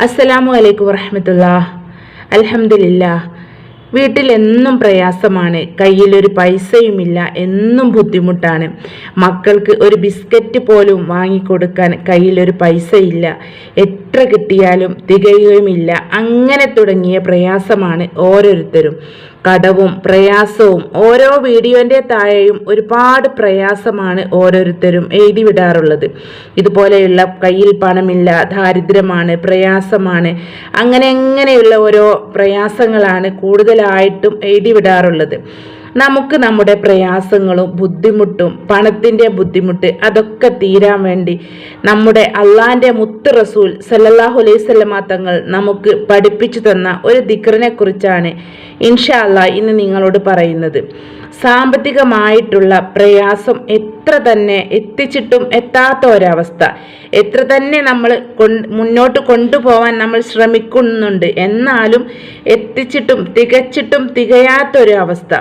അസ്സലാമു അലൈക്കും വറഹമത്തുള്ള. അലഹമില്ല വീട്ടിൽ എന്നും പ്രയാസമാണ്. കയ്യിലൊരു പൈസയുമില്ല. എന്നും ബുദ്ധിമുട്ടാണ്. മക്കൾക്ക് ഒരു ബിസ്ക്കറ്റ് പോലും വാങ്ങിക്കൊടുക്കാൻ കയ്യിലൊരു പൈസയില്ല. എത്ര കിട്ടിയാലും തികയുകയുമില്ല അങ്ങനെ തുടങ്ങിയ പ്രയാസമാണ് ഓരോരുത്തരും. കടവും പ്രയാസവും ഓരോ വീഡിയോന്റെ താഴെയും ഒരുപാട് പ്രയാസമാണ് ഓരോരുത്തരും എഴുതി വിടാറുള്ളത് ഇതുപോലെയുള്ള കയ്യിൽ പണമില്ല ദാരിദ്ര്യമാണ് പ്രയാസമാണ് അങ്ങനെ അങ്ങനെയുള്ള ഓരോ പ്രയാസങ്ങളാണ് കൂടുതലായിട്ടും എഴുതി വിടാറുള്ളത് നമുക്ക് നമ്മുടെ പ്രയാസങ്ങളും ബുദ്ധിമുട്ടും പണത്തിന്റെ ബുദ്ധിമുട്ട് അതൊക്കെ തീരാൻ വേണ്ടി നമ്മുടെ അള്ളാന്റെ മുത്ത് റസൂൽ സല്ലാഹു അലൈഹി സ്വലമ തങ്ങൾ നമുക്ക് പഠിപ്പിച്ചു തന്ന ഒരു ദിക്റിനെ കുറിച്ചാണ് ഇൻഷാ അല്ലാ ഇന്ന് നിങ്ങളോട് പറയുന്നത്. സാമ്പത്തികമായിട്ടുള്ള പ്രയാസം എത്ര തന്നെ എത്തിച്ചിട്ടും എത്താത്ത ഒരവസ്ഥ. എത്ര തന്നെ നമ്മൾ മുന്നോട്ട് കൊണ്ടുപോകാൻ നമ്മൾ ശ്രമിക്കുന്നുണ്ട്. എന്നാലും എത്തിച്ചിട്ടും തികച്ചിട്ടും തികയാത്ത ഒരു അവസ്ഥ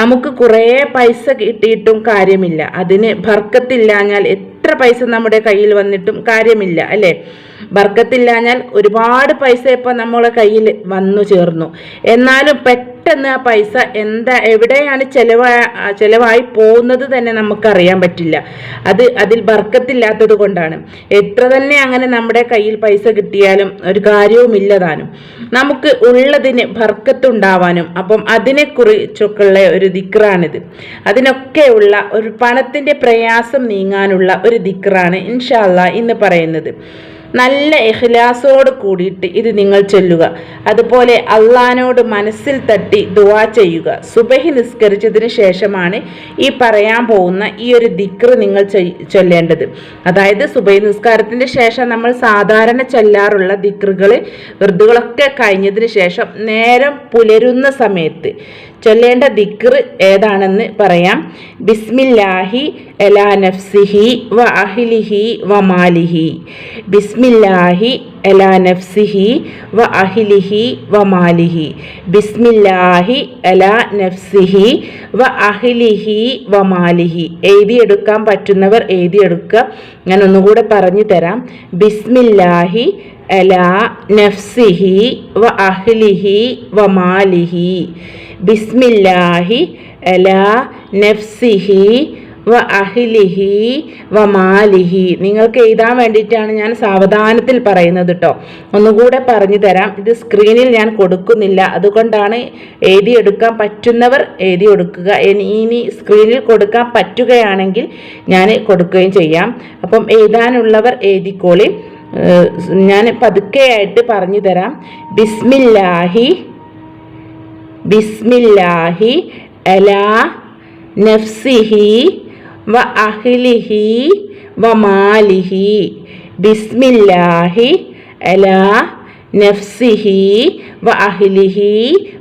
നമുക്ക് കുറേ പൈസ കിട്ടിയിട്ടും കാര്യമില്ല. അതിന് ഭർക്കത്തില്ലാഞ്ഞാൽ എത്ര പൈസ നമ്മുടെ കയ്യിൽ വന്നിട്ടും കാര്യമില്ല അല്ലേ? ബർക്കത്തില്ലാഞ്ഞാൽ ഒരുപാട് പൈസ ഇപ്പം നമ്മളെ കയ്യിൽ വന്നു ചേർന്നു. എന്നാലും പെട്ടെന്ന് ആ പൈസ എന്താ എവിടെയാണ് ചെലവാ ചെലവായി പോകുന്നത് തന്നെ നമുക്കറിയാൻ പറ്റില്ല. അത് അതിൽ ബർക്കത്തില്ലാത്തത് കൊണ്ടാണ്. എത്ര തന്നെ അങ്ങനെ നമ്മുടെ കയ്യിൽ പൈസ കിട്ടിയാലും ഒരു കാര്യവുമില്ലതാനും നമുക്ക് ഉള്ളതിന് ബർക്കത്തുണ്ടാവാനും അപ്പം അതിനെക്കുറിച്ചൊക്കെയുള്ള ഒരു ദിക്റാണിത്. അതിനൊക്കെയുള്ള ഒരു പണത്തിന്റെ പ്രയാസം നീങ്ങാനുള്ള ഒരു ദിക്റാണ് ഇൻഷാല്ല ഇന്ന് പറയുന്നത്. നല്ല എഹ്ലാസോട് കൂടിയിട്ട് ഇത് നിങ്ങൾ ചൊല്ലുക. അതുപോലെ അള്ളഹാനോട് മനസ്സിൽ തട്ടി ദുവാ ചെയ്യുക. സുബഹി നിസ്കരിച്ചതിന് ശേഷമാണ് ഈ പറയാൻ പോകുന്ന ഈ ഒരു ദിക്ർ നിങ്ങൾ ചൊല്ലേണ്ടത്. അതായത് സുബഹി നിസ്കാരത്തിന് ശേഷം നമ്മൾ സാധാരണ ചൊല്ലാറുള്ള ദിക്റുകൾ വെറുതുകളൊക്കെ കഴിഞ്ഞതിന് ശേഷം നേരം പുലരുന്ന സമയത്ത് ചൊല്ലേണ്ട ദിക്ർ ഏതാണെന്ന് പറയാം. ബിസ്മില്ലാഹി എലാ നഫ്സിഹി വ അഹിലിഹി വ മാലിഹി. ബിസ്മില്ലാഹി എലാ നഫ്സിഹി വ അഹിലിഹി വ മാലിഹി. ബിസ്മില്ലാഹി എലാ നഫ്സിഹി വ അഹിലിഹി വ മാലിഹി. എഴുതിയെടുക്കാൻ പറ്റുന്നവർ എഴുതിയെടുക്കുക. ഞാൻ ഒന്നുകൂടെ പറഞ്ഞു തരാം. ബിസ്മില്ലാഹി എലാ നഫ്സിഹി വ അഹ്ലിഹി വ മാലിഹി. ബിസ്മില്ലാഹി അലാ നഫ്സിഹി വ അഹിലിഹി വ മാലിഹി. നിങ്ങൾക്ക് എഴുതാൻ വേണ്ടിയിട്ടാണ് ഞാൻ സാവധാനത്തിൽ പറയുന്നത് കേട്ടോ ഒന്നുകൂടെ പറഞ്ഞു തരാം. ഇത് സ്ക്രീനിൽ ഞാൻ കൊടുക്കുന്നില്ല. അതുകൊണ്ടാണ് എഴുതിയെടുക്കാൻ പറ്റുന്നവർ എഴുതി കൊടുക്കുക ഇനി സ്ക്രീനിൽ കൊടുക്കാൻ പറ്റുകയാണെങ്കിൽ ഞാൻ കൊടുക്കുകയും ചെയ്യാം. അപ്പം എഴുതാനുള്ളവർ എഴുതിക്കോളി. ഞാൻ പതുക്കെയായിട്ട് പറഞ്ഞു തരാം. ബിസ്മില്ലാഹി ബിസ്മില്ലാഹി അലാ നഫ്സിഹി വ അഹ്ലിഹി വ മാലിഹി. ബിസ്മില്ലാഹി അലാ നഫ്സിഹി വ അഹ്ലിഹി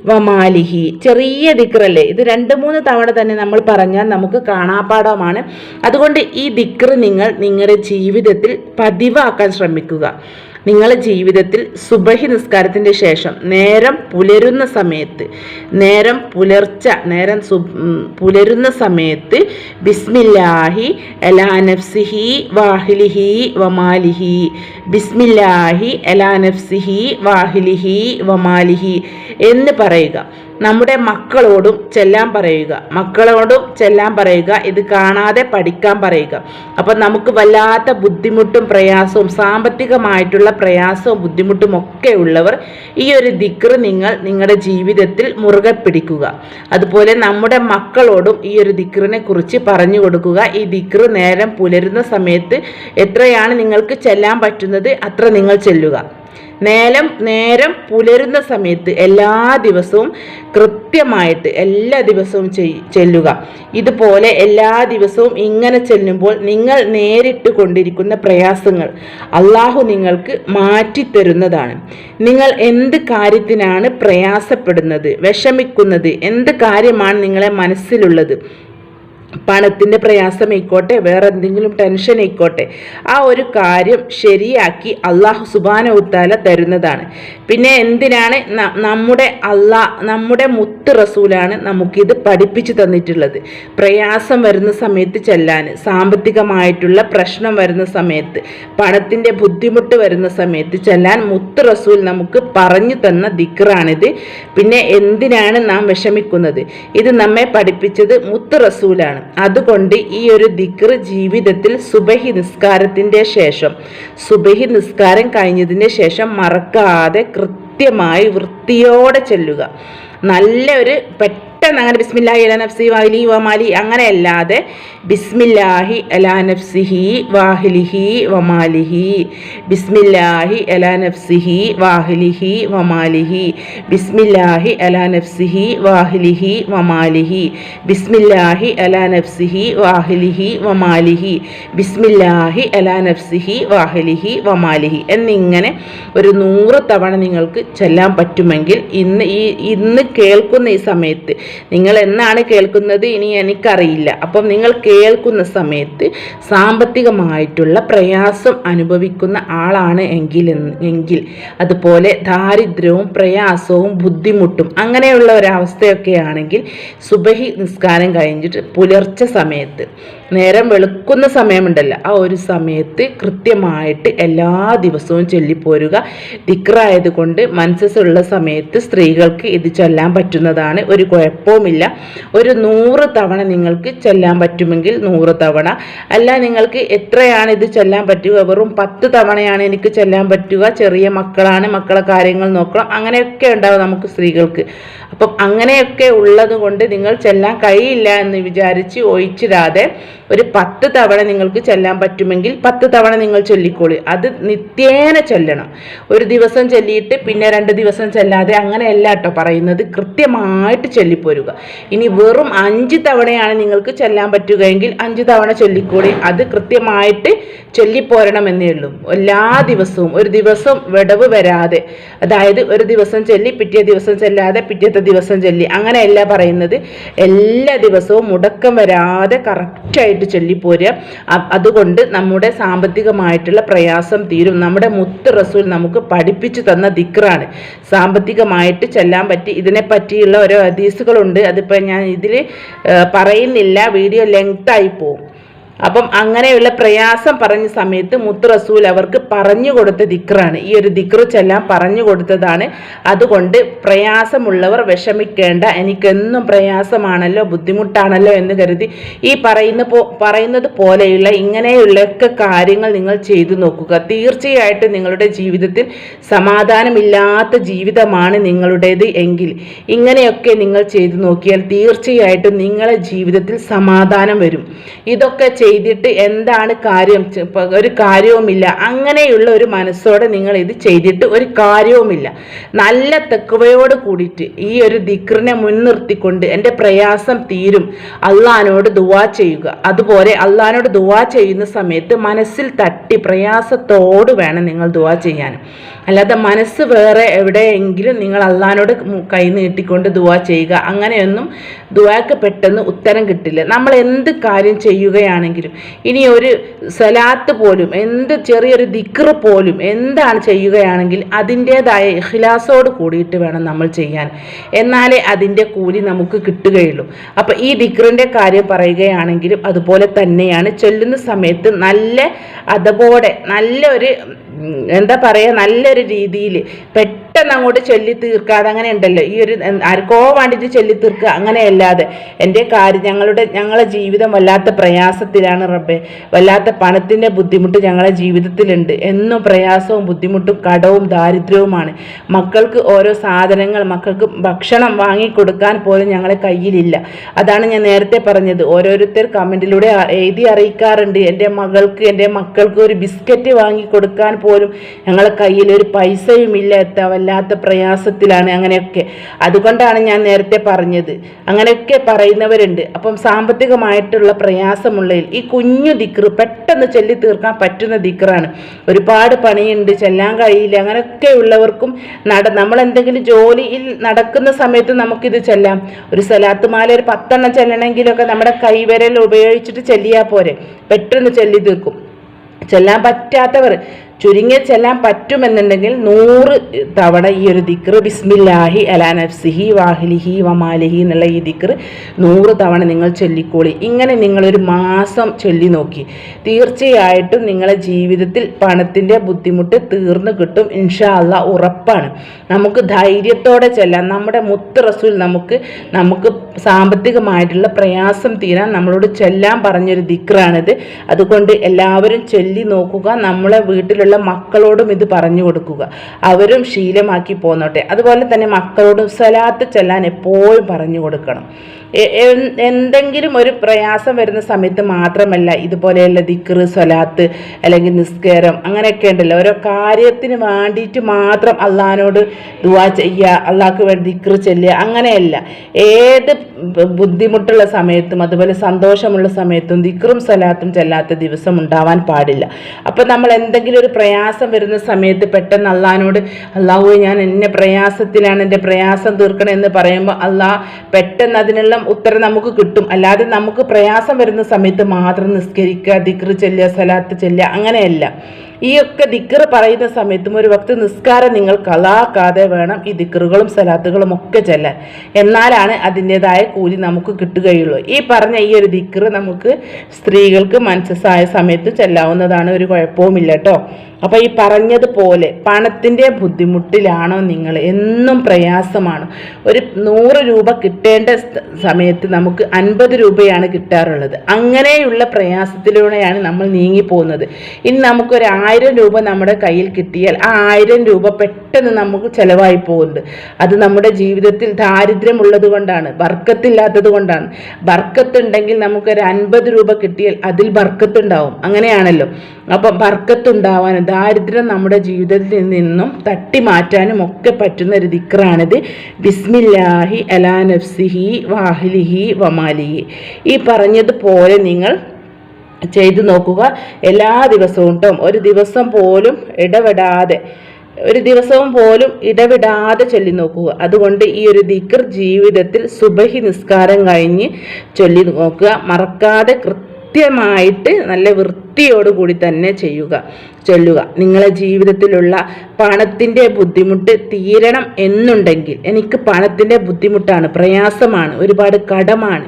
വ മാലിഹി. ചെറിയ ദിക്റല്ലേ? ഇത് രണ്ട് മൂന്ന് തവണ തന്നെ നമ്മൾ പറഞ്ഞാൽ നമുക്ക് കാണാപ്പാടമാണ് അതുകൊണ്ട് ഈ ദിക്ർ നിങ്ങൾ നിങ്ങളുടെ ജീവിതത്തിൽ പതിവാക്കാൻ ശ്രമിക്കുക. നിങ്ങളുടെ ജീവിതത്തിൽ സുബഹി നിസ്കാരത്തിന്റെ ശേഷം നേരം പുലരുന്ന സമയത്ത് നേരം പുലർച്ച നേരം സു പുലരുന്ന സമയത്ത് ബിസ്മില്ലാഹി എലാനഫ്സിഹി വാഹിലിഹി വമാലിഹി. ബിസ്മില്ലാഹി എലാനഫ്സിഹി വാഹിലിഹി വമാലിഹി എന്ന് പറയുക. നമ്മുടെ മക്കളോടും ചെല്ലാൻ പറയുക. മക്കളോടും ചെല്ലാൻ പറയുക. ഇത് കാണാതെ പഠിക്കാൻ പറയുക. അപ്പം നമുക്ക് വല്ലാത്ത ബുദ്ധിമുട്ടും പ്രയാസവും സാമ്പത്തികമായിട്ടുള്ള പ്രയാസവും ബുദ്ധിമുട്ടും ഒക്കെ ഉള്ളവർ ഈ ഒരു ദിക്ർ നിങ്ങൾ നിങ്ങളുടെ ജീവിതത്തിൽ മുറുകെ പിടിക്കുക. അതുപോലെ നമ്മുടെ മക്കളോടും ഈ ഒരു ദിക്റിനെ കുറിച്ച് പറഞ്ഞു കൊടുക്കുക. ഈ ദിക്ർ നേരം പുലരുന്ന സമയത്ത് എത്രയാണ് നിങ്ങൾക്ക് ചെല്ലാൻ പറ്റുന്നത് അത്ര നിങ്ങൾ ചെല്ലുക. നേരം നേരം പുലരുന്ന സമയത്ത് എല്ലാ ദിവസവും കൃത്യമായിട്ട് എല്ലാ ദിവസവും ചെല്ലുക. ഇതുപോലെ എല്ലാ ദിവസവും ഇങ്ങനെ ചെല്ലുമ്പോൾ നിങ്ങൾ നേരിട്ട് കൊണ്ടിരിക്കുന്ന പ്രയാസങ്ങൾ അള്ളാഹു നിങ്ങൾക്ക് മാറ്റിത്തരുന്നതാണ്. നിങ്ങൾ എന്ത് കാര്യത്തിനാണ് പ്രയാസപ്പെടുന്നത് വിഷമിക്കുന്നത് എന്ത് കാര്യമാണ് നിങ്ങളെ മനസ്സിലുള്ളത്? പണത്തിന്റെ പ്രയാസമായിക്കോട്ടെ വേറെ എന്തെങ്കിലും ടെൻഷൻ ആയിക്കോട്ടെ ആ ഒരു കാര്യം ശരിയാക്കി അള്ളാഹു സുബാന ഉത്താല തരുന്നതാണ്. പിന്നെ എന്തിനാണ് നമ്മുടെ അള്ളാ നമ്മുടെ മുത്ത് റസൂലാണ് നമുക്കിത് പഠിപ്പിച്ചു തന്നിട്ടുള്ളത്. പ്രയാസം വരുന്ന സമയത്ത് ചെല്ലാൻ സാമ്പത്തികമായിട്ടുള്ള പ്രശ്നം വരുന്ന സമയത്ത് പണത്തിന്റെ ബുദ്ധിമുട്ട് വരുന്ന സമയത്ത് ചെല്ലാൻ മുത്ത് റസൂൽ നമുക്ക് പറഞ്ഞു തന്ന ദിക്റാണിത്. പിന്നെ എന്തിനാണ് നാം വിഷമിക്കുന്നത്? ഇത് നമ്മെ പഠിപ്പിച്ചത് മുത്ത് റസൂലാണ്. അതുകൊണ്ട് ഈ ഒരു ദിക്ർ ജീവിതത്തിൽ സുബഹി നിസ്കാരത്തിന്റെ ശേഷം സുബഹി നിസ്കാരം കഴിഞ്ഞതിന് ശേഷം മറക്കാതെ കൃത്യമായി വൃത്തിയോടെ ചെല്ലുക. നല്ല ഒരു പെട്ടെന്ന് അങ്ങനെ ബിസ്മില്ലാഹി അല നഫ്സി വാഹിലി വമാലി അങ്ങനെ അല്ലാതെ ബിസ്മില്ലാഹി അല നഫ്സിഹി വാഹിലിഹി വമാലിഹി ബിസ്മില്ലാഹി അല നഫ്സിഹി വാഹിലിഹി വമാലിഹി ബിസ്മില്ലാഹി അല നഫ്സിഹി വാഹിലിഹി വമാലിഹി ബിസ്മില്ലാഹി അല നഫ്സിഹി വാഹിലിഹി വമാലിഹി ബിസ്മില്ലാഹി അല നഫ്സിഹി വാഹിലിഹി വമാലിഹി എന്നിങ്ങനെ ഒരു നൂറ് തവണ നിങ്ങൾക്ക് ചെല്ലാൻ പറ്റുമെങ്കിൽ ഇന്ന് ഈ ഇന്ന് കേൾക്കുന്ന ഈ സമയത്ത് നിങ്ങൾ എന്നാണ് കേൾക്കുന്നത് ഇനി എനിക്കറിയില്ല. അപ്പം നിങ്ങൾ കേൾക്കുന്ന സമയത്ത് സാമ്പത്തികമായിട്ടുള്ള പ്രയാസം അനുഭവിക്കുന്ന ആളാണ് എങ്കിൽ എങ്കിൽ. അതുപോലെ ദാരിദ്ര്യവും പ്രയാസവും ബുദ്ധിമുട്ടും അങ്ങനെയുള്ള ഒരവസ്ഥയൊക്കെ ആണെങ്കിൽ സുബഹി നിസ്കാരം കഴിഞ്ഞിട്ട് പുലർച്ചെ സമയത്ത് നേരം വെളുക്കുന്ന സമയമുണ്ടല്ലോ ആ ഒരു സമയത്ത് കൃത്യമായിട്ട് എല്ലാ ദിവസവും ചൊല്ലിപ്പോരുക. ദിക്റായതുകൊണ്ട് മനസ്സുള്ള സമയത്ത് സ്ത്രീകൾക്ക് ഇത് ചൊല്ലാൻ പറ്റുന്നതാണ് ഒരു കുഴപ്പവുമില്ല ഒരു നൂറ് തവണ നിങ്ങൾക്ക് ചൊല്ലാൻ പറ്റുമെങ്കിൽ നൂറ് തവണ. അല്ല നിങ്ങൾക്ക് എത്രയാണ് ഇത് ചൊല്ലാൻ പറ്റുക? വെറും പത്ത് തവണയാണ് എനിക്ക് ചൊല്ലാൻ പറ്റുക. ചെറിയ മക്കളാണ് മക്കളെ കാര്യങ്ങൾ നോക്കണം. അങ്ങനെയൊക്കെ ഉണ്ടാവും നമുക്ക് സ്ത്രീകൾക്ക്. അപ്പം അങ്ങനെയൊക്കെ ഉള്ളത് കൊണ്ട് നിങ്ങൾ ചെല്ലാൻ കഴിയില്ല എന്ന് വിചാരിച്ച് ഒഴിച്ചിടാതെ ഒരു പത്ത് തവണ നിങ്ങൾക്ക് ചൊല്ലാൻ പറ്റുമെങ്കിൽ പത്ത് തവണ നിങ്ങൾ ചൊല്ലിക്കോളി. അത് നിത്യേന ചൊല്ലണം. ഒരു ദിവസം ചൊല്ലിയിട്ട് പിന്നെ രണ്ട് ദിവസം ചെല്ലാതെ അങ്ങനെയല്ല കേട്ടോ പറയുന്നത്. കൃത്യമായിട്ട് ചൊല്ലിപ്പോരുക. ഇനി വെറും അഞ്ച് തവണയാണ് നിങ്ങൾക്ക് ചെല്ലാൻ പറ്റുകയെങ്കിൽ അഞ്ച് തവണ ചൊല്ലിക്കോളി. അത് കൃത്യമായിട്ട് ചൊല്ലിപ്പോരണമെന്നേ ഉള്ളൂ. എല്ലാ ദിവസവും. ഒരു ദിവസം വിടവ് വരാതെ. അതായത് ഒരു ദിവസം ചൊല്ലി പിറ്റേ ദിവസം ചെല്ലാതെ പിറ്റേത്തെ ദിവസം ചൊല്ലി. അങ്ങനെയല്ല പറയുന്നത്. എല്ലാ ദിവസവും മുടക്കം വരാതെ കറക്റ്റായിട്ട് ചൊല്ലിപ്പോരുക. അ- അതുകൊണ്ട് നമ്മുടെ സാമ്പത്തികമായിട്ടുള്ള പ്രയാസം തീരും. നമ്മുടെ മുത്ത് റസൂൽ നമുക്ക് പഠിപ്പിച്ചു തന്ന ദിക്റാണ്. സാമ്പത്തികമായിട്ട് ചെല്ലാൻ പറ്റി. ഇതിനെ പറ്റിയുള്ള ഓരോ ഹദീസുകളുണ്ട്. അതിപ്പോൾ ഞാൻ ഇതിൽ പറയുന്നില്ല. വീഡിയോ ലെങ്ത് ആയി പോകും അപ്പം അങ്ങനെയുള്ള പ്രയാസം പറഞ്ഞ സമയത്ത് മുത്ത് റസൂൽ അവർക്ക് പറഞ്ഞു കൊടുത്ത ദിക്റാണ്. ഈ ഒരു ദിക്റ് ചെല്ലാം പറഞ്ഞു കൊടുത്തതാണ്. അതുകൊണ്ട് പ്രയാസമുള്ളവർ വിഷമിക്കേണ്ട. എനിക്കെന്നും പ്രയാസമാണല്ലോ ബുദ്ധിമുട്ടാണല്ലോ എന്ന് കരുതി ഈ പറയുന്ന പറയുന്നത് പോലെയുള്ള ഇങ്ങനെയുള്ളൊക്കെ കാര്യങ്ങൾ നിങ്ങൾ ചെയ്തു നോക്കുക. തീർച്ചയായിട്ടും നിങ്ങളുടെ ജീവിതത്തിൽ സമാധാനമില്ലാത്ത ജീവിതമാണ് നിങ്ങളുടേത് എങ്കിൽ ഇങ്ങനെയൊക്കെ നിങ്ങൾ ചെയ്തു നോക്കിയാൽ തീർച്ചയായിട്ടും നിങ്ങളുടെ ജീവിതത്തിൽ സമാധാനം വരും. ഇതൊക്കെ ചെയ്തിട്ട് എന്താണ് കാര്യം? ഒരു കാര്യവുമില്ല. അങ്ങനെയുള്ള ഒരു മനസ്സോടെ നിങ്ങൾ ഇത് ചെയ്തിട്ട് ഒരു കാര്യവുമില്ല. നല്ല തെക്കുവയോട് കൂടിയിട്ട് ഈ ഒരു ദിക്റിനെ മുൻനിർത്തിക്കൊണ്ട് എന്റെ പ്രയാസം തീരും. അള്ളഹാനോട് ദുവാ ചെയ്യുക. അതുപോലെ അള്ളഹാനോട് ദുവാ ചെയ്യുന്ന സമയത്ത് മനസ്സിൽ തട്ടി പ്രയാസത്തോട് വേണം നിങ്ങൾ ദുവാ ചെയ്യാൻ. അല്ലാതെ മനസ്സ് വേറെ എവിടെയെങ്കിലും നിങ്ങൾ അള്ളഹാനോട് കൈ നീട്ടിക്കൊണ്ട് ദുവാ ചെയ്യുക. അങ്ങനെയൊന്നും ദുവാക്ക് പെട്ടെന്ന് ഉത്തരം കിട്ടില്ല. നമ്മൾ എന്ത് കാര്യം ചെയ്യുകയാണെങ്കിലും ഇനി ഒരു സലാത്ത് പോലും എന്ത് ചെറിയൊരു ദിക്റ് പോലും എന്താണ് ചെയ്യുകയാണെങ്കിൽ അതിന്റേതായ ഇഖ്ലാസോട് കൂടിയിട്ട് വേണം നമ്മൾ ചെയ്യാൻ. എന്നാലേ അതിന്റെ കൂലി നമുക്ക് കിട്ടുകയുള്ളൂ. അപ്പോൾ ഈ ദിക്റിന്റെ കാര്യം പറയുകയാണെങ്കിലും അതുപോലെ തന്നെയാണ്. ചൊല്ലുന്ന സമയത്ത് നല്ല അതബോടെ നല്ലൊരു എന്താ പറയുക നല്ലൊരു രീതിയിൽ പെട്ടെന്ന് അങ്ങോട്ട് ചൊല്ലി തീർക്കാതെ അങ്ങനെ ഉണ്ടല്ലോ. ഈ ഒരു ആർക്കോ വേണ്ടിയിട്ട് ചൊല്ലി തീർക്കുക അങ്ങനെയല്ലാതെ. എന്റെ കാര്യം ഞങ്ങളുടെ ഞങ്ങളെ ജീവിതം വല്ലാത്ത പ്രയാസത്തിലാണ് റബ്ബെ. വല്ലാത്ത പണത്തിന്റെ ബുദ്ധിമുട്ട് ഞങ്ങളെ ജീവിതത്തിലുണ്ട്. എന്നും പ്രയാസവും ബുദ്ധിമുട്ടും കടവും ദാരിദ്ര്യവുമാണ്. മക്കൾക്ക് ഓരോ സാധനങ്ങൾ മക്കൾക്ക് ഭക്ഷണം വാങ്ങിക്കൊടുക്കാൻ പോലും ഞങ്ങളെ കയ്യിലില്ല. അതാണ് ഞാൻ നേരത്തെ പറഞ്ഞത്. ഓരോരുത്തർ കമന്റിലൂടെ എഴുതി അറിയിക്കാറുണ്ട്. എന്റെ മകൾക്ക് എന്റെ മക്കൾക്ക് ഒരു ബിസ്ക്കറ്റ് വാങ്ങിക്കൊടുക്കാൻ പോലും ഞങ്ങളെ കയ്യിൽ ഒരു പൈസയും ഇല്ല എത്ത വല്ലാത്ത പ്രയാസത്തിലാണ് അങ്ങനെയൊക്കെ. അതുകൊണ്ടാണ് ഞാൻ നേരത്തെ പറഞ്ഞത്. അങ്ങനെയൊക്കെ പറയുന്നവരുണ്ട്. അപ്പം സാമ്പത്തികമായിട്ടുള്ള പ്രയാസമുള്ളതിൽ ഈ കുഞ്ഞു ദിക്റ് പെട്ടെന്ന് ചൊല്ലി തീർക്കാൻ പറ്റുന്ന ദിക്റാണ്. ഒരുപാട് പണിയുണ്ട്. ചെല്ലാൻ കഴിയില്ല. അങ്ങനെയൊക്കെ ഉള്ളവർക്കും നട നമ്മൾ എന്തെങ്കിലും ജോലിയിൽ നടക്കുന്ന സമയത്ത് നമുക്കിത് ചെല്ലാം. ഒരു സലാത്ത് മാല ഒരു പത്തെണ്ണം ചെല്ലണമെങ്കിലൊക്കെ നമ്മുടെ കൈവരൽ ഉപയോഗിച്ചിട്ട് ചെല്ലിയാൽ പോരെ. പെട്ടെന്ന് ചൊല്ലി തീർക്കും ചെല്ലാൻ പറ്റാത്തവർ ചുരുങ്ങിയ ചെല്ലാൻ പറ്റുമെന്നുണ്ടെങ്കിൽ നൂറ് തവണ ഈ ഒരു ദിക്ർ ബിസ്മില്ലാഹി അലാ നഫ്സിഹി വാഹിലിഹി വമാലിഹി എന്നുള്ള ഈ ദിക്ർ നൂറ് തവണ നിങ്ങൾ ചൊല്ലിക്കോളി. ഇങ്ങനെ നിങ്ങളൊരു മാസം ചൊല്ലി നോക്കി. തീർച്ചയായിട്ടും നിങ്ങളെ ജീവിതത്തിൽ പണത്തിന്റെ ബുദ്ധിമുട്ട് തീർന്നു കിട്ടും. ഇൻഷാ അല്ല ഉറപ്പാണ്. നമുക്ക് ധൈര്യത്തോടെ ചെല്ലാം. നമ്മുടെ മുത്ത് റസൂൽ നമുക്ക് നമുക്ക് സാമ്പത്തികമായിട്ടുള്ള പ്രയാസം തീരാൻ നമ്മളോട് ചെല്ലാൻ പറഞ്ഞൊരു ദിക്റാണിത്. അതുകൊണ്ട് എല്ലാവരും ചൊല്ലി നോക്കുക. നമ്മളെ വീട്ടിലുള്ള മക്കളോടും ഇത് പറഞ്ഞു കൊടുക്കുക. അവരും ശീലമാക്കി പോന്നോട്ടെ. അതുപോലെ തന്നെ മക്കളോടും സ്വലാത്ത് ചെല്ലാൻ എപ്പോഴും പറഞ്ഞു കൊടുക്കണം. എന്തെങ്കിലും ഒരു പ്രയാസം വരുന്ന സമയത്ത് മാത്രമല്ല ഇതുപോലെയുള്ള ദിക്റ് സ്വലാത്ത് അല്ലെങ്കിൽ നിസ്കാരം അങ്ങനെയൊക്കെ ഉണ്ടല്ലോ. ഓരോ കാര്യത്തിന് വേണ്ടിയിട്ട് മാത്രം അള്ളഹാനോട് ദുവാ ചെയ്യുക അള്ളാഹ്ക്ക് വേണ്ടി ദിക്റ് ചെല്ലുക അങ്ങനെയല്ല. ഏത് ബുദ്ധിമുട്ടുള്ള സമയത്തും അതുപോലെ സന്തോഷമുള്ള സമയത്തും ദിക്റും സ്വലാത്തും ചെല്ലാത്ത ദിവസം ഉണ്ടാവാൻ പാടില്ല. അപ്പം നമ്മൾ എന്തെങ്കിലും ഒരു പ്രയാസം വരുന്ന സമയത്ത് പെട്ടെന്ന് അള്ളഹാനോട് അള്ളാഹു ഞാൻ എന്നെ പ്രയാസത്തിലാണ് എന്റെ പ്രയാസം തീർക്കണം എന്ന് പറയുമ്പോൾ അള്ളാഹ് പെട്ടെന്ന് അതിനുള്ള ഉത്തരം നമുക്ക് കിട്ടും. അല്ലാതെ നമുക്ക് പ്രയാസം വരുന്ന സമയത്ത് മാത്രം നിസ്കരിക്കുക ദിക്ർ ചെല്ലുക സലാത്ത് ചെല്ലുക അങ്ങനെയല്ല. ഈ ഒക്കെ ദിക്കർ പറയുന്ന സമയത്തും ഒരു വക്ത് നിസ്കാരം നിങ്ങൾ കളാക്കാതെ വേണം ഈ ദിക്കറുകളും സലാത്തുകളും ഒക്കെ ചെല്ലാൻ. എന്നാലാണ് അതിന്റെതായ കൂലി നമുക്ക് കിട്ടുകയുള്ളൂ. ഈ പറഞ്ഞ ഈ ഒരു ദിക്കർ നമുക്ക് സ്ത്രീകൾക്ക് മനസ്സായ സമയത്ത് ചെല്ലാവുന്നതാണ് ഒരു കുഴപ്പവുമില്ല കേട്ടോ. അപ്പോൾ ഈ പറഞ്ഞതുപോലെ പണത്തിന്റെ ബുദ്ധിമുട്ടിലാണോ നിങ്ങൾ? എന്നും പ്രയാസമാണ്. ഒരു നൂറ് രൂപ കിട്ടേണ്ട സമയത്ത് നമുക്ക് അൻപത് രൂപയാണ് കിട്ടാറുള്ളത്. അങ്ങനെയുള്ള പ്രയാസത്തിലൂടെയാണ് നമ്മൾ നീങ്ങിപ്പോകുന്നത്. ഇനി നമുക്കൊരു ആയിരം രൂപ നമ്മുടെ കയ്യിൽ കിട്ടിയാൽ ആ ആയിരം രൂപ പെട്ടെന്ന് നമുക്ക് ചിലവായി പോകുന്നുണ്ട് അത് നമ്മുടെ ജീവിതത്തിൽ ദാരിദ്ര്യമുള്ളത് കൊണ്ടാണ് ബർക്കത്തില്ലാത്തത് കൊണ്ടാണ്. ബർക്കത്തുണ്ടെങ്കിൽ നമുക്കൊരു അൻപത് രൂപ കിട്ടിയാൽ അതിൽ ബർക്കത്തുണ്ടാവും അങ്ങനെയാണല്ലോ. അപ്പം ബർക്കത്തുണ്ടാവാനും ദാരിദ്ര്യം നമ്മുടെ ജീവിതത്തിൽ നിന്നും തട്ടി മാറ്റാനും ഒക്കെ പറ്റുന്ന ഒരു ദിക്റാണിത്. ബിസ്മില്ലാഹി അലാ നഫ്സിഹി വാഹിലിഹി വമാലിഹി. ഈ പറഞ്ഞതുപോലെ നിങ്ങൾ ചെയ്തു നോക്കുക. എല്ലാ ദിവസവും കേട്ടോ ഒരു ദിവസം പോലും ഇടപെടാതെ ഒരു ദിവസവും പോലും ഇടവിടാതെ ചൊല്ലി നോക്കുക. അതുകൊണ്ട് ഈ ഒരു ദിക്കർ ജീവിതത്തിൽ സുബഹി നിസ്കാരം കഴിഞ്ഞ് ചൊല്ലി നോക്കുക. മറക്കാതെ കൃത്യമായിട്ട് നല്ല വൃത്തിയോടുകൂടി തന്നെ ചെയ്യുക ചൊല്ലുക. നിങ്ങളെ ജീവിതത്തിലുള്ള പണത്തിന്റെ ബുദ്ധിമുട്ട് തീരണം എന്നുണ്ടെങ്കിൽ എനിക്ക് പണത്തിന്റെ ബുദ്ധിമുട്ടാണ് പ്രയാസമാണ് ഒരുപാട് കടമാണ്.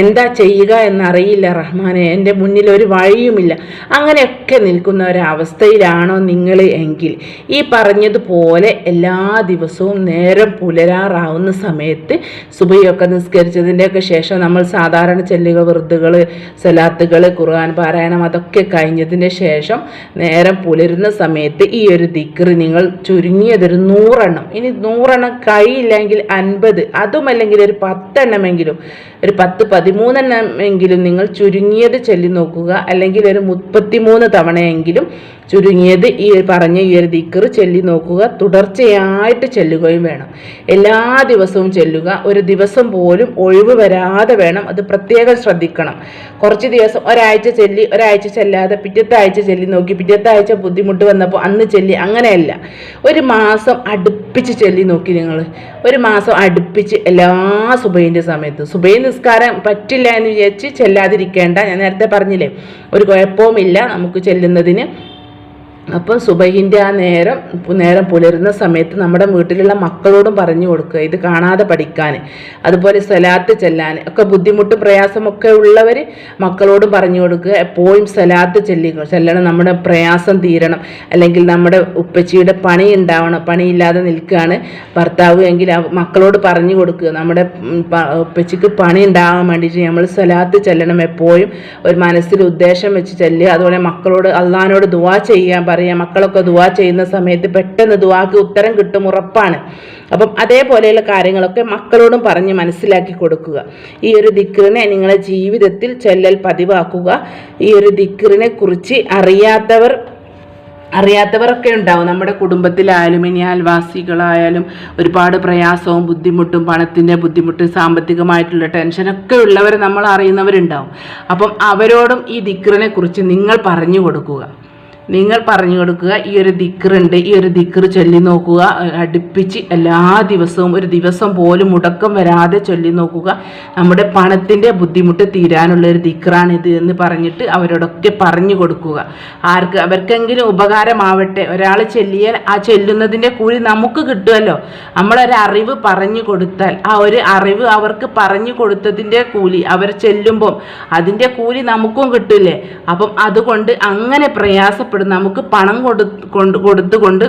എന്താ ചെയ്യുക എന്നറിയില്ല റഹ്മാനെ എന്റെ മുന്നിൽ ഒരു വഴിയുമില്ല. അങ്ങനെയൊക്കെ നിൽക്കുന്ന ഒരവസ്ഥയിലാണോ നിങ്ങൾ എങ്കിൽ ഈ പറഞ്ഞതുപോലെ എല്ലാ ദിവസവും നേരം പുലരാറാവുന്ന സമയത്ത് സുബയൊക്കെ നിസ്കരിച്ചതിന്റെയൊക്കെ ശേഷം നമ്മൾ സാധാരണ ചെല്ലുക വൃദ്ധകൾ സലാത്തുകൾ ഖുർആൻ പാരായണം അതൊക്കെ കഴിഞ്ഞതിന് ശേഷം നേരം പുലരുന്ന സമയത്ത് ഈ ഒരു ദിക്റ് നിങ്ങൾ ചുരുങ്ങിയതൊരു നൂറെണ്ണം. ഇനി നൂറെണ്ണം കഴിയില്ലെങ്കിൽ അൻപത് അതുമല്ലെങ്കിൽ ഒരു പത്തെണ്ണമെങ്കിലും ഒരു പത്ത് പതിമൂന്നെണ്ണമെങ്കിലും നിങ്ങൾ ചുരുങ്ങിയത് ചൊല്ലി നോക്കുക. അല്ലെങ്കിൽ ഒരു മുപ്പത്തിമൂന്ന് തവണയെങ്കിലും ചുരുങ്ങിയത് ഈ പറഞ്ഞ ഈ ഒരു ദിക്കറ് ചൊല്ലി നോക്കുക. തുടർച്ചയായിട്ട് ചെല്ലുകയും വേണം. എല്ലാ ദിവസവും ചെല്ലുക. ഒരു ദിവസം പോലും ഒഴിവ് വരാതെ വേണം. അത് പ്രത്യേകം ശ്രദ്ധിക്കണം. കുറച്ച് ദിവസം ഒരാഴ്ച ചെല്ലി ഒരാഴ്ച ചെല്ലാതെ പിറ്റത്തെ ആഴ്ച ചെല്ലി നോക്കി പിറ്റത്തെ ആഴ്ച ബുദ്ധിമുട്ട് വന്നപ്പോൾ അന്ന് ചെല്ലി. അങ്ങനെയല്ല. ഒരു മാസം അടുപ്പിച്ച് ചെല്ലി നോക്കി നിങ്ങൾ ഒരു മാസം അടുപ്പിച്ച് എല്ലാ സുബൈന്റെ സമയത്ത്. സുബൈ നിസ്കാരം പറ്റില്ല എന്ന് വിചാരിച്ച് ചെല്ലാതിരിക്കേണ്ട. ഞാൻ നേരത്തെ പറഞ്ഞില്ലേ ഒരു കുഴപ്പവുമില്ല നമുക്ക് ചെല്ലുന്നതിന്. അപ്പോൾ സുബഹിന്റെ ആ നേരം നേരം പുലരുന്ന സമയത്ത് നമ്മുടെ വീട്ടിലുള്ള മക്കളോടും പറഞ്ഞു കൊടുക്കുക. ഇത് കാണാതെ പഠിക്കാൻ അതുപോലെ സലാത്ത് ചെല്ലാൻ ഒക്കെ ബുദ്ധിമുട്ടും പ്രയാസമൊക്കെ ഉള്ളവർ മക്കളോടും പറഞ്ഞു കൊടുക്കുക. എപ്പോഴും സലാത്ത് ചെല്ലി ചെല്ലണം. നമ്മുടെ പ്രയാസം തീരണം. അല്ലെങ്കിൽ നമ്മുടെ ഉപ്പച്ചിയുടെ പണി ഉണ്ടാവണം. പണിയില്ലാതെ നിൽക്കുകയാണ് ഭർത്താവ് എങ്കിൽ മക്കളോട് പറഞ്ഞു കൊടുക്കുക. നമ്മുടെ ഉപ്പച്ചിക്ക് പണി ഉണ്ടാകാൻ വേണ്ടിയിട്ട് നമ്മൾ സലാത്ത് ചെല്ലണം. എപ്പോഴും ഒരു മനസ്സിൽ ഉദ്ദേശം വെച്ച് ചെല്ലുക. അതുപോലെ മക്കളോട് അള്ളഹാനോട് ദുവാ ചെയ്യാൻ പറയുക മക്കളൊക്കെ ദുവാ ചെയ്യുന്ന സമയത്ത് പെട്ടെന്ന് ദുവാക്ക് ഉത്തരം കിട്ടും ഉറപ്പാണ്. അപ്പം അതേപോലെയുള്ള കാര്യങ്ങളൊക്കെ മക്കളോടും പറഞ്ഞ് മനസ്സിലാക്കി കൊടുക്കുക. ഈ ഒരു ദിക്കറിനെ നിങ്ങളുടെ ജീവിതത്തിൽ ചെല്ലൽ പതിവാക്കുക. ഈ ഒരു ദിക്കറിനെ കുറിച്ച് അറിയാത്തവർ അറിയാത്തവരൊക്കെ ഉണ്ടാവും. നമ്മുടെ കുടുംബത്തിലായാലും ഇനി അയൽവാസികളായാലും ഒരുപാട് പ്രയാസവും ബുദ്ധിമുട്ടും പണത്തിന്റെ ബുദ്ധിമുട്ട് സാമ്പത്തികമായിട്ടുള്ള ടെൻഷനൊക്കെ ഉള്ളവർ നമ്മൾ അറിയുന്നവരുണ്ടാവും. അപ്പം അവരോടും ഈ ദിക്റിനെ കുറിച്ച് നിങ്ങൾ പറഞ്ഞു കൊടുക്കുക. നിങ്ങൾ പറഞ്ഞു കൊടുക്കുക ഈ ഒരു ദിക്റുണ്ട് ഈ ഒരു ദിക്റ് ചൊല്ലി നോക്കുക. അടുപ്പിച്ച് എല്ലാ ദിവസവും ഒരു ദിവസം പോലും മുടക്കം വരാതെ ചൊല്ലി നോക്കുക. നമ്മുടെ പണത്തിന്റെ ബുദ്ധിമുട്ട് തീരാനുള്ള ഒരു ദിക്റാണിത് എന്ന് പറഞ്ഞിട്ട് അവരോടൊക്കെ പറഞ്ഞു കൊടുക്കുക. ആർക്ക് അവർക്കെങ്കിലും ഉപകാരമാവട്ടെ. ഒരാൾ ചൊല്ലിയാൽ ആ ചെല്ലുന്നതിന്റെ കൂലി നമുക്ക് കിട്ടുമല്ലോ. നമ്മളൊരറിവ് പറഞ്ഞു കൊടുത്താൽ ആ ഒരു അറിവ് അവർക്ക് പറഞ്ഞു കൊടുത്തതിന്റെ കൂലി അവർ ചെല്ലുമ്പം അതിന്റെ കൂലി നമുക്കും കിട്ടില്ലേ അപ്പം അതുകൊണ്ട് അങ്ങനെ പ്രയാസപ്പെടും നമുക്ക് പണം കൊടു കൊണ്ട് കൊടുത്തുകൊണ്ട്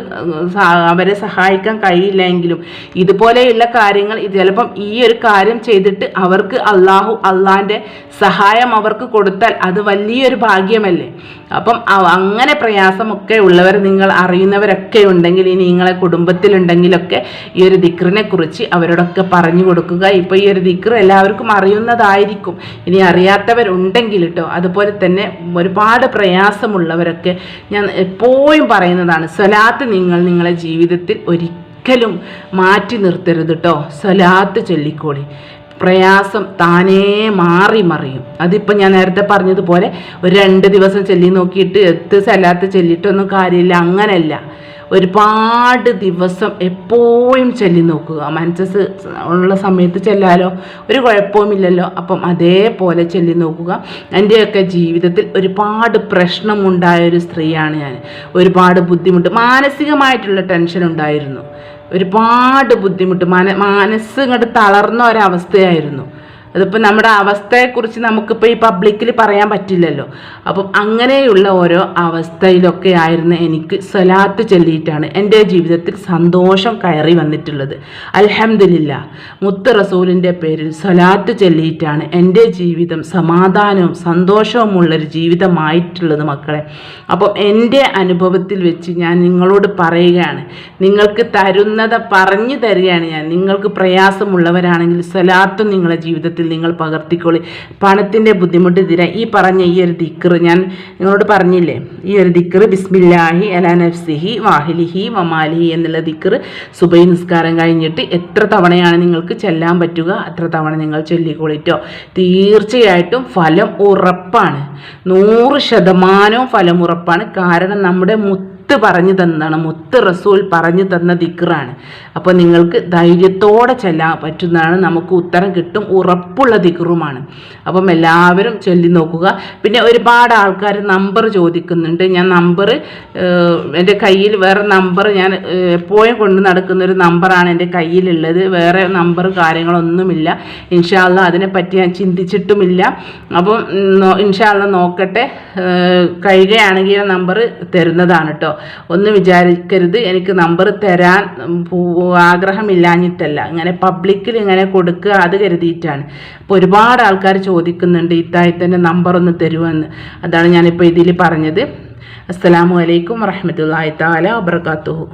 അവരെ സഹായിക്കാൻ കഴിയില്ലെങ്കിലും ഇതുപോലെയുള്ള കാര്യങ്ങൾ ചിലപ്പം ഈ ഒരു കാര്യം ചെയ്തിട്ട് അവർക്ക് അള്ളാഹു അള്ളാഹിന്റെ സഹായം അവർക്ക് കൊടുത്താൽ അത് വലിയൊരു ഭാഗ്യമല്ലേ? അപ്പം അങ്ങനെ പ്രയാസമൊക്കെ ഉള്ളവർ നിങ്ങൾ അറിയുന്നവരൊക്കെ ഉണ്ടെങ്കിൽ ഇനി നിങ്ങളെ കുടുംബത്തിലുണ്ടെങ്കിലൊക്കെ ഈ ഒരു ദിക്റിനെ കുറിച്ച് അവരോടൊക്കെ പറഞ്ഞു കൊടുക്കുക. ഇപ്പോൾ ഈ ഒരു ദിക്റ് എല്ലാവർക്കും അറിയുന്നതായിരിക്കും. ഇനി അറിയാത്തവരുണ്ടെങ്കിൽ കേട്ടോ അതുപോലെ തന്നെ ഒരുപാട് പ്രയാസമുള്ളവരൊക്കെ ഞാൻ എപ്പോഴും പറയുന്നതാണ് സ്വലാത്ത് നിങ്ങൾ നിങ്ങളെ ജീവിതത്തിൽ ഒരിക്കലും മാറ്റി നിർത്തരുത് കേട്ടോ സ്വലാത്ത് ചൊല്ലിക്കോളി. പ്രയാസം താനേ മാറി മറിയും. അതിപ്പോൾ ഞാൻ നേരത്തെ പറഞ്ഞതുപോലെ ഒരു രണ്ട് ദിവസം ചൊല്ലി നോക്കിയിട്ട് എത്ത് സ്ഥലത്ത് ചൊല്ലിയിട്ടൊന്നും കാര്യമില്ല അങ്ങനെയല്ല ഒരുപാട് ദിവസം എപ്പോഴും ചൊല്ലി നോക്കുക. മനസ്സ് ഉള്ള സമയത്ത് ചെല്ലാലോ? ഒരു കുഴപ്പവുമില്ലല്ലോ. അപ്പം അതേപോലെ ചൊല്ലി നോക്കുക. എന്റെയൊക്കെ ജീവിതത്തിൽ ഒരുപാട് പ്രശ്നമുണ്ടായ ഒരു സ്ത്രീയാണ് ഞാൻ. ഒരുപാട് ബുദ്ധിമുട്ട് മാനസികമായിട്ടുള്ള ടെൻഷൻ ഉണ്ടായിരുന്നു. ഒരുപാട് ബുദ്ധിമുട്ട് മന മനസ്സ് ഇങ്ങോട്ട് തളർന്ന ഒരവസ്ഥയായിരുന്നു. അതിപ്പോൾ നമ്മുടെ അവസ്ഥയെക്കുറിച്ച് നമുക്കിപ്പോൾ ഈ പബ്ലിക്കിൽ പറയാൻ പറ്റില്ലല്ലോ. അപ്പം അങ്ങനെയുള്ള ഓരോ അവസ്ഥയിലൊക്കെ ആയിരുന്നു എനിക്ക് സ്വലാത്ത് ചൊല്ലിയിട്ടാണ് എന്റെ ജീവിതത്തിൽ സന്തോഷം കയറി വന്നിട്ടുള്ളത്. അലഹമില്ല മുത്ത് റസൂലിന്റെ പേരിൽ സ്വലാത്ത് ചൊല്ലിയിട്ടാണ് എന്റെ ജീവിതം സമാധാനവും സന്തോഷവുമുള്ളൊരു ജീവിതമായിട്ടുള്ളത് മക്കളെ. അപ്പം എന്റെ അനുഭവത്തിൽ വെച്ച് ഞാൻ നിങ്ങളോട് പറയുകയാണ്. നിങ്ങൾക്ക് തരുന്നത് പറഞ്ഞു തരികയാണ് ഞാൻ. നിങ്ങൾക്ക് പ്രയാസമുള്ളവരാണെങ്കിൽ സ്വലാത്തും നിങ്ങളുടെ ജീവിതത്തിൽ ജീവിതത്തിൽ നിങ്ങൾ പകർത്തിക്കൊള്ളി പണത്തിന്റെ ബുദ്ധിമുട്ട് തീരാൻ ഈ പറഞ്ഞ ഈ ഒരു ദിക്കറ് ഞാൻ നിങ്ങളോട് പറഞ്ഞില്ലേ? ഈ ഒരു ദിക്കറ് ബിസ്മില്ലാഹി അലാ നഫ്സിഹി വാഹിലിഹി മമാലിഹി എന്നുള്ള ദിക്കറ് സുബൈ നിസ്കാരം കഴിഞ്ഞിട്ട് എത്ര തവണയാണ് നിങ്ങൾക്ക് ചെല്ലാൻ പറ്റുക? അത്ര തവണ നിങ്ങൾ ചൊല്ലിക്കൊള്ളിട്ടോ തീർച്ചയായിട്ടും ഫലം ഉറപ്പാണ്. നൂറ് ശതമാനവും ഫലം ഉറപ്പാണ്. കാരണം നമ്മുടെ മുത്ത് മുത്ത് പറഞ്ഞു തന്നതാണ്. മുത്ത് റസൂൽ പറഞ്ഞു തന്ന ദിക്റാണ്. അപ്പോൾ നിങ്ങൾക്ക് ധൈര്യത്തോടെ ചെല്ലാൻ പറ്റുന്നതാണ്. നമുക്ക് ഉത്തരം കിട്ടും. ഉറപ്പുള്ള ദിക്റുമാണ്. അപ്പം എല്ലാവരും ചൊല്ലി നോക്കുക. പിന്നെ ഒരുപാട് ആൾക്കാർ നമ്പർ ചോദിക്കുന്നുണ്ട്. ഞാൻ നമ്പർ എന്റെ കയ്യിൽ വേറെ നമ്പർ ഞാൻ എപ്പോഴും കൊണ്ട് നടക്കുന്ന ഒരു നമ്പറാണ് എന്റെ കയ്യിലുള്ളത്. വേറെ നമ്പർ കാര്യങ്ങളൊന്നുമില്ല. ഇൻഷാല്ല അതിനെപ്പറ്റി ഞാൻ ചിന്തിച്ചിട്ടുമില്ല. അപ്പം ഇൻഷാല്ല നോക്കട്ടെ. കഴിയുകയാണെങ്കിൽ നമ്പർ തരുന്നതാണ് കേട്ടോ. ഒന്ന് വിചാരിക്കരുത്. എനിക്ക് നമ്പർ തരാൻ ആഗ്രഹമില്ലാഞ്ഞിട്ടല്ല. ഇങ്ങനെ പബ്ലിക്കിൽ ഇങ്ങനെ കൊടുക്കുക അത് കരുതിയിട്ടാണ്. അപ്പോൾ ഒരുപാട് ആൾക്കാർ ചോദിക്കുന്നുണ്ട് ഇത്തായത്തിന്റെ നമ്പർ ഒന്ന് തരുമെന്ന് അതാണ് ഞാനിപ്പോൾ ഇതിൽ പറഞ്ഞത്. അസ്സലാമു അലൈക്കും വറഹമത്തല്ലാ താല വബർക്കാത്തുഹു